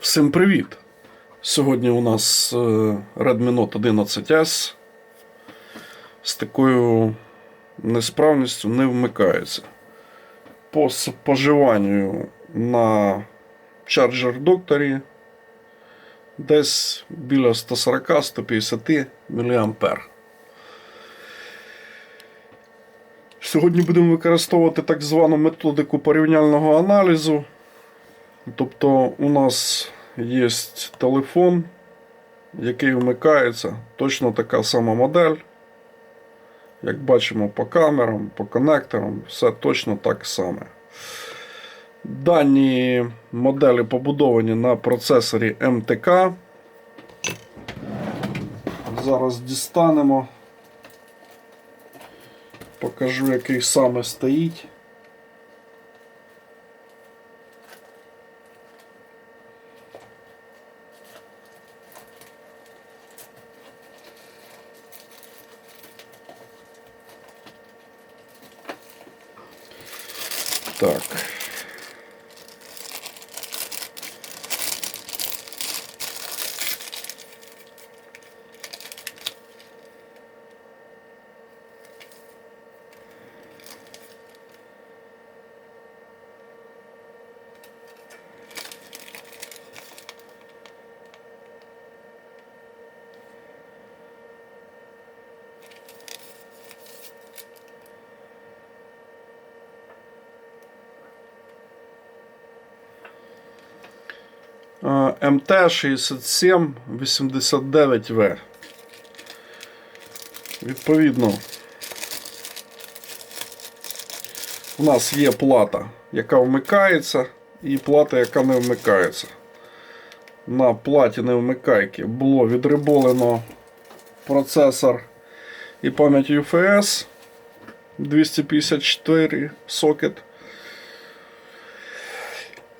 Всім привіт! Сьогодні у нас е, Redmi Note 11S з такою несправністю не вмикається. По споживанню на Charger докторі десь біля 140-150 мА. Сьогодні будемо використовувати так звану методику порівняльного аналізу. Тобто у нас є телефон, який вмикається, точно така сама модель. Як бачимо по камерам, по конекторам, все точно так саме. Дані моделі побудовані на процесорі МТК. Зараз дістанемо. Покажу, який саме стоїть. Так. МТ-6789В. Відповідно, у нас є плата, яка вмикається, і плата, яка не вмикається. На платі не вмикайки було відриболено процесор і пам'ять UFS 254 сокет.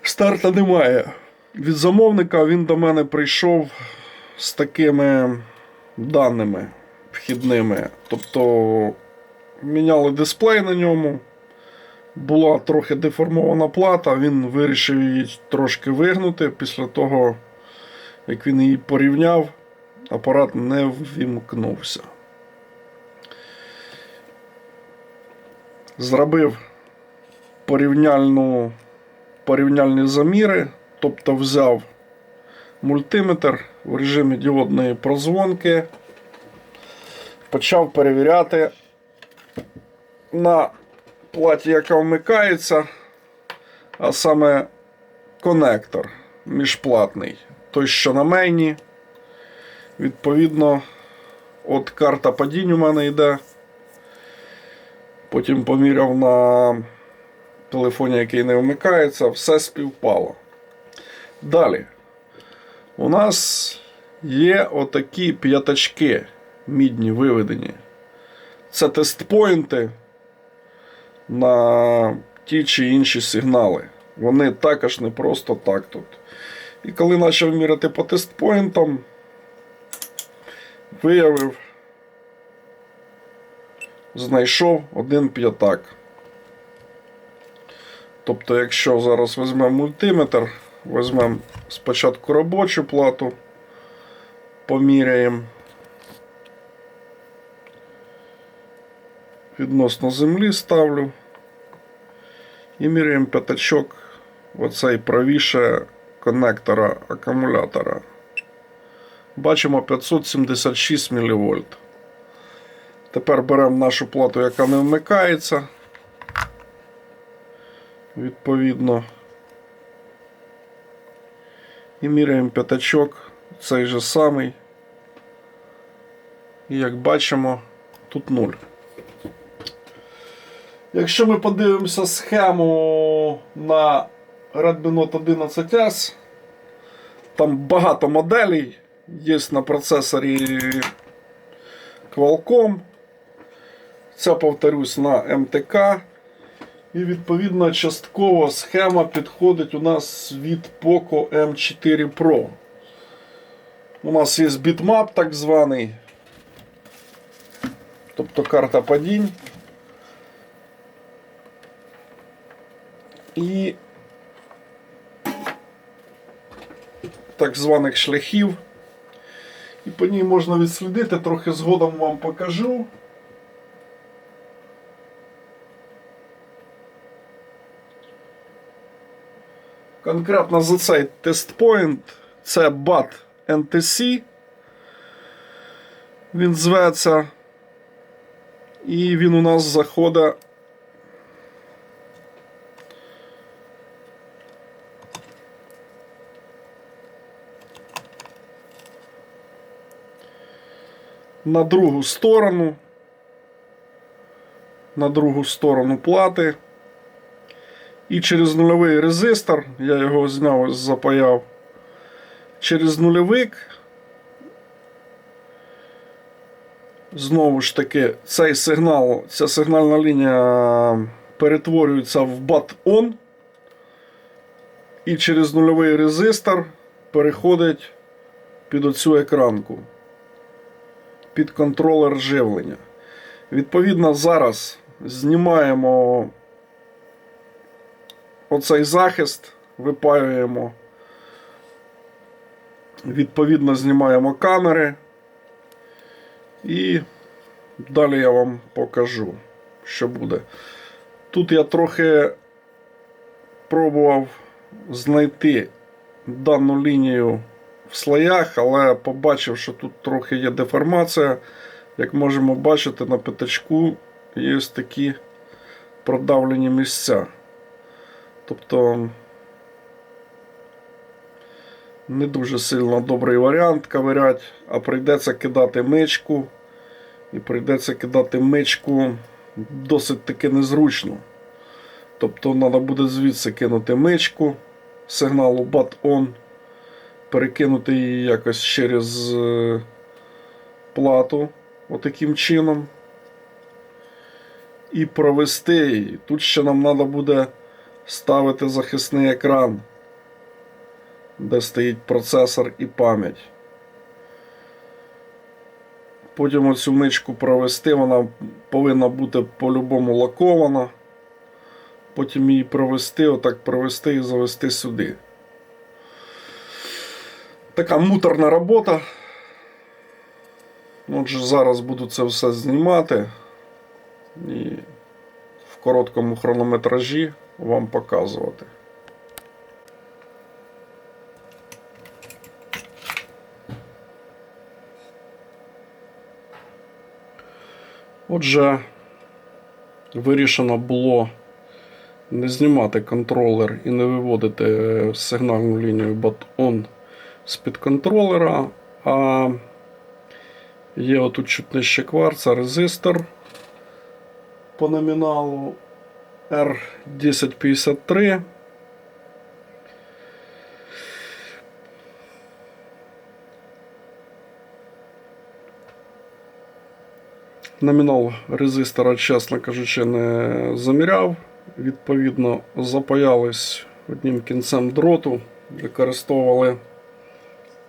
Старта немає. Від замовника він до мене прийшов з такими даними вхідними. Тобто міняли дисплей на ньому. Була трохи деформована плата, він вирішив її трошки вигнути. Після того, як він її порівняв, апарат не ввімкнувся. Зробив порівняльну, порівняльні заміри. Тобто взяв мультиметр в режимі діодної прозвонки, почав перевіряти на платі, яка вмикається, а саме конектор міжплатний, той, що на мейні. Відповідно, от карта падінь у мене йде. Потім поміряв на телефоні, який не вмикається, все співпало. Далі. У нас є отакі п'ятачки мідні виведені. Це тестпоінти на ті чи інші сигнали. Вони також не просто так тут. І коли почав міряти по тестпоінтам, виявив, знайшов один п'ятак. Тобто, якщо зараз візьмемо мультиметр, Візьмемо спочатку робочу плату, поміряємо відносно землі ставлю і міряємо п'ятачок оцей правіше коннектора акумулятора. Бачимо 576 мВ. Тепер беремо нашу плату, яка не вмикається. Відповідно. І міряємо п'ятачок, цей же самий. І як бачимо, тут 0. Якщо ми подивимося схему на Redmi Note 11S, там багато моделей є на процесорі Qualcomm. Це, повторюсь, на МТК. І відповідно частково схема підходить у нас від Poco M4 Pro. У нас є бітмап так званий. Тобто карта падінь. І так званих шляхів. І по ній можна відслідити, трохи згодом вам покажу. Конкретно за цей тестпоінт це BAT NTC. Він зветься. І він у нас заходить. На другу сторону. На другу сторону плати. І через нульовий резистор, я його зняв, запаяв. Через нульовик. Знову ж таки, цей сигнал, ця сигнальна лінія перетворюється в BAT-ON. І через нульовий резистор переходить під оцю екранку. Під контролер живлення. Відповідно, зараз знімаємо оцей захист, випаюємо. Відповідно, знімаємо камери. І далі я вам покажу, що буде. Тут я трохи пробував знайти дану лінію в слоях, але побачив, що тут трохи є деформація. Як можемо бачити, на п'ятачку є такі продавлені місця. Тобто не дуже сильно добрий варіант ковирять, а прийдеться кидати мичку. І прийдеться кидати мичку досить таки незручно. Тобто треба буде звідси кинути мичку сигналу BAT-ON, перекинути її якось через е, плату отаким чином. І провести її. Тут ще нам треба буде ставити захисний екран, де стоїть процесор і пам'ять. Потім оцю мичку провести, вона повинна бути по-любому лакована. Потім її провести, отак провести і завести сюди. Така муторна робота. Отже, зараз буду це все знімати і короткому хронометражі вам показувати. Отже, вирішено було не знімати контролер і не виводити сигнальну лінію BAT-ON з-під контролера, а є отут чуть нижче кварца резистор по номіналу R1053. Номінал резистора, чесно кажучи, не заміряв. Відповідно, запаялись одним кінцем дроту, використовували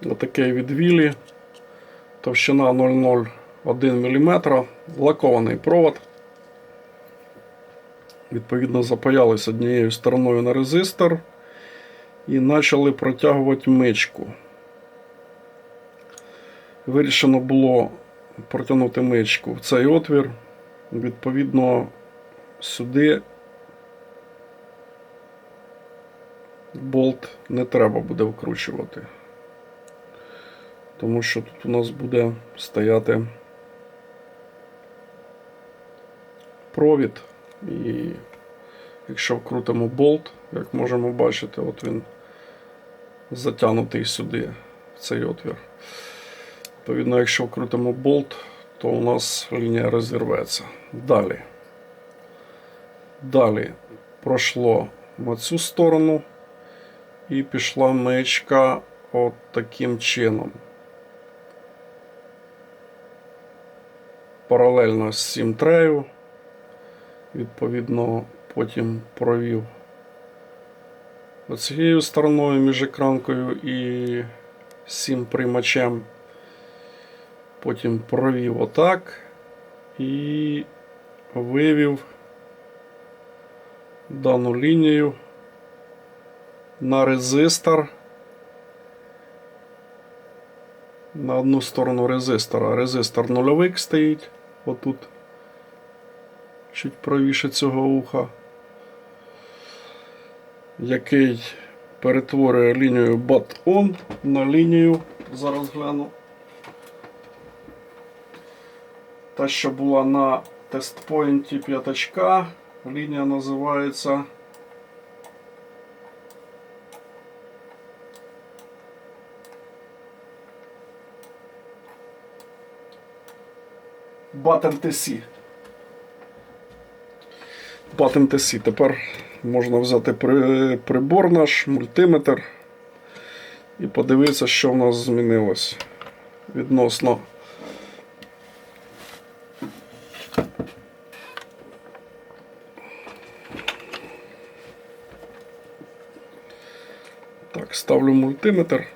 отаке відвілі, товщина 0,01 мм, лакований провод. Відповідно, запаялись однією стороною на резистор і почали протягувати мичку. Вирішено було протягнути мичку в цей отвір. Відповідно, сюди болт не треба буде вкручувати. Тому що тут у нас буде стояти провід. І якщо вкрутимо болт, як можемо бачити, от він затягнутий сюди, в цей отвір. Відповідно, якщо вкрутимо болт, то у нас лінія розірветься. Далі. Далі пройшло на цю сторону і пішла мичка от таким чином. Паралельно з цим трею. Відповідно, потім провів оцією стороною між екранкою і цим приймачем. Потім провів отак і вивів дану лінію на резистор на одну сторону резистора. Резистор нульовик стоїть отут. Чуть правіше цього уха. Який перетворює лінію BAT-ON на лінію. Зараз гляну. Та, що була на тестпоінті п'ятачка. Лінія називається. Button TC. Button TC. Тепер можна взяти при, прибор наш, мультиметр і подивитися, що в нас змінилось відносно. Так, ставлю мультиметр.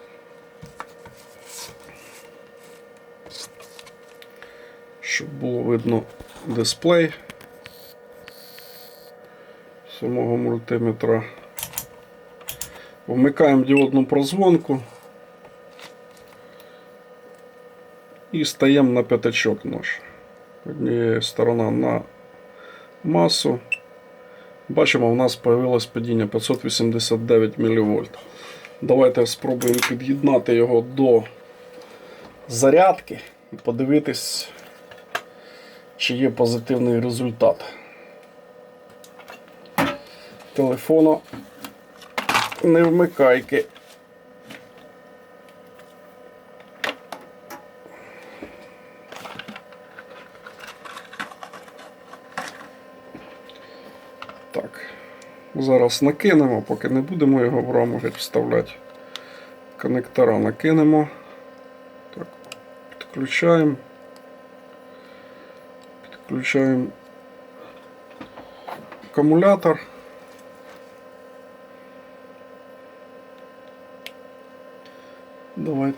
Щоб було видно дисплей самого мультиметра. Вмикаємо діодну прозвонку і стаємо на п'ятачок наш. Однією сторона на масу. Бачимо, у нас появилось падіння 589 мВ. Давайте спробуємо під'єднати його до зарядки і подивитись, чи є позитивний результат. Телефону не вмикайки. Так, зараз накинемо, поки не будемо його в раму геть вставляти. Коннектора накинемо. Так, підключаємо. Підключаємо акумулятор.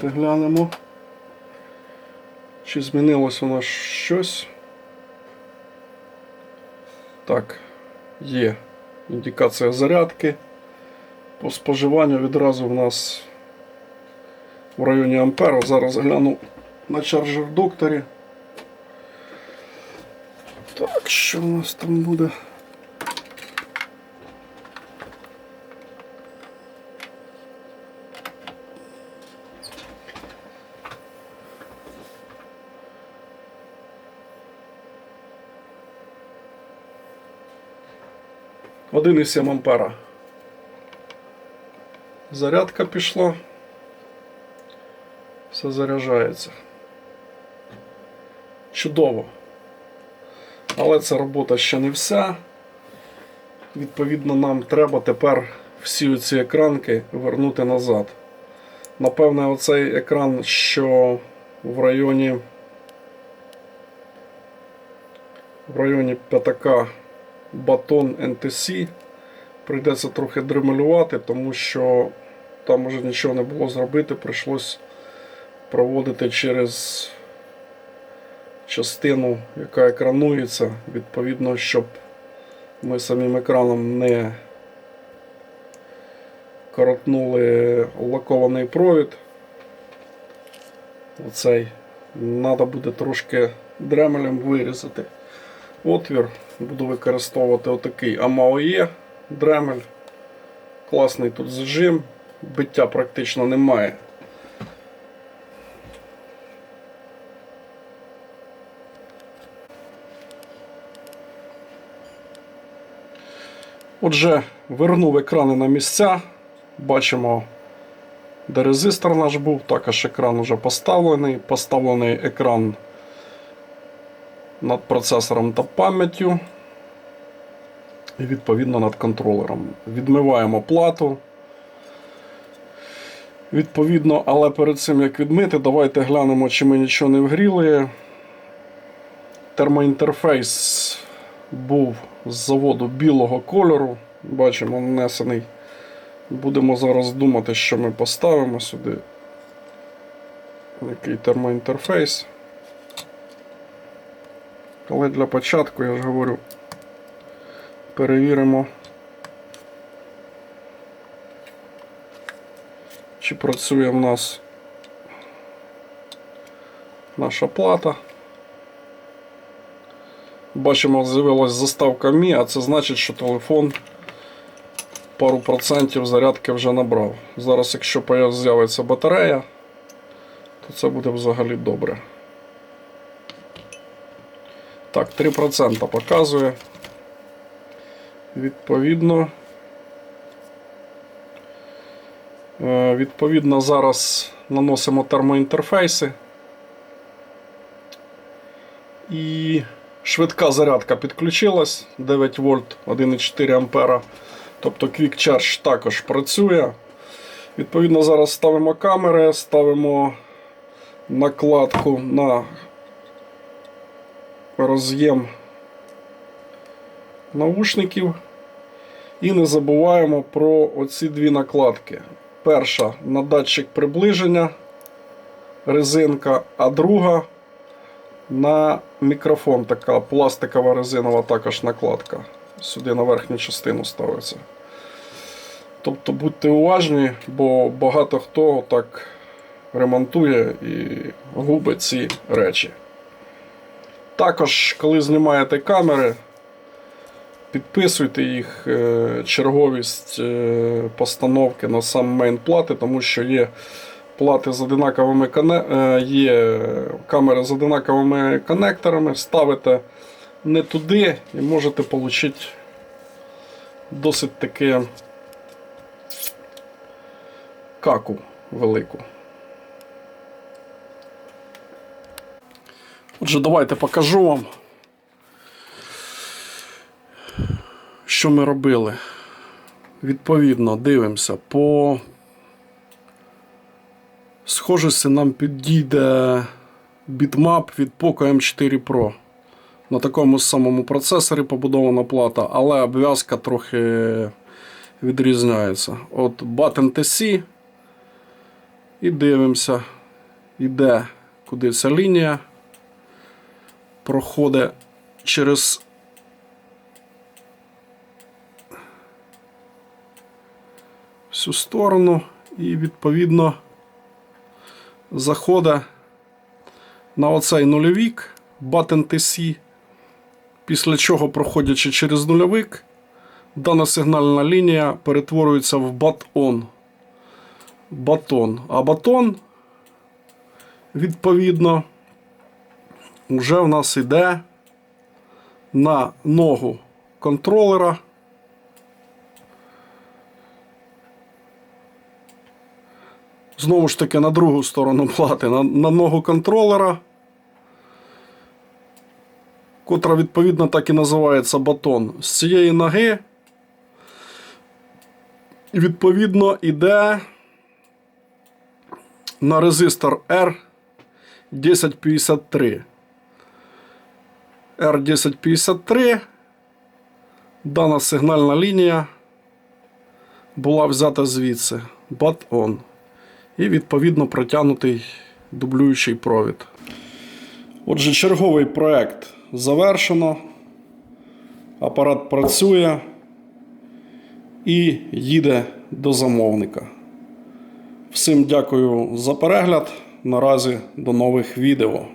Давайте глянемо. Чи змінилось у нас щось? Так, є індикація зарядки. По споживанню відразу в нас в районі Ампера. Зараз гляну на чарджер докторі. Так, що у нас там буде? Один і сім ампера. Зарядка пішла. Все заряджається. Чудово. Але ця робота ще не вся. Відповідно, нам треба тепер всі ці екранки вернути назад. Напевне, оцей екран, що в районі в районі п'ятака батон NTC прийдеться трохи дремелювати, тому що там вже нічого не було зробити, прийшлось проводити через частину, яка екранується, відповідно, щоб ми самим екраном не коротнули лакований провід. Оцей треба буде трошки дремелем вирізати отвір. Буду використовувати отакий AMAOE дремель. Класний тут зажим, биття практично немає. Отже, вернув екрани на місця. Бачимо, де резистор наш був, також екран вже поставлений. Поставлений екран над процесором та пам'яттю. І відповідно над контролером. Відмиваємо плату. Відповідно, але перед цим як відмити, давайте глянемо, чи ми нічого не вгріли. Термоінтерфейс був з заводу білого кольору. Бачимо, нанесений. Будемо зараз думати, що ми поставимо сюди. Який термоінтерфейс. Але для початку, я ж говорю, перевіримо, чи працює в нас наша плата. Бачимо, з'явилась заставка Мі, а це значить, що телефон пару процентів зарядки вже набрав. Зараз, якщо з'явиться батарея, то це буде взагалі добре. Так, 3% показує. Відповідно. Е, Відповідно, зараз наносимо термоінтерфейси. І швидка зарядка підключилась 9 вольт 1,4 ампера. Тобто Quick Charge також працює. Відповідно, зараз ставимо камери, ставимо накладку на роз'єм наушників. І не забуваємо про оці дві накладки. Перша на датчик приближення резинка, а друга на мікрофон така пластикова резинова також накладка. Сюди на верхню частину ставиться. Тобто будьте уважні, бо багато хто так ремонтує і губить ці речі. Також, коли знімаєте камери, підписуйте їх е, черговість е, постановки на сам мейн плати, тому що є плати з одинаковими е, є камери з одинаковими коннекторами, ставите не туди і можете отримати досить таке каку велику. Отже, давайте покажу вам, що ми робили. Відповідно, дивимося по схожості нам підійде бітмап від Poco M4 Pro. На такому самому процесорі побудована плата, але обв'язка трохи відрізняється. От Button TC. І дивимося, іде куди ця лінія. Проходить через всю сторону і відповідно заходить на оцей нульовік Button TC, після чого, проходячи через нульовик, дана сигнальна лінія перетворюється в BAT-ON. Батон. А батон, відповідно, вже в нас йде на ногу контролера. Знову ж таки, на другу сторону плати, на, на ногу контролера, котра відповідно так і називається батон. З цієї ноги, відповідно, іде на резистор R1053. R1053. Дана сигнальна лінія була взята звідси. On. І відповідно протягнутий дублюючий провід. Отже, черговий проект завершено. Апарат працює і їде до замовника. Всім дякую за перегляд. Наразі до нових відео.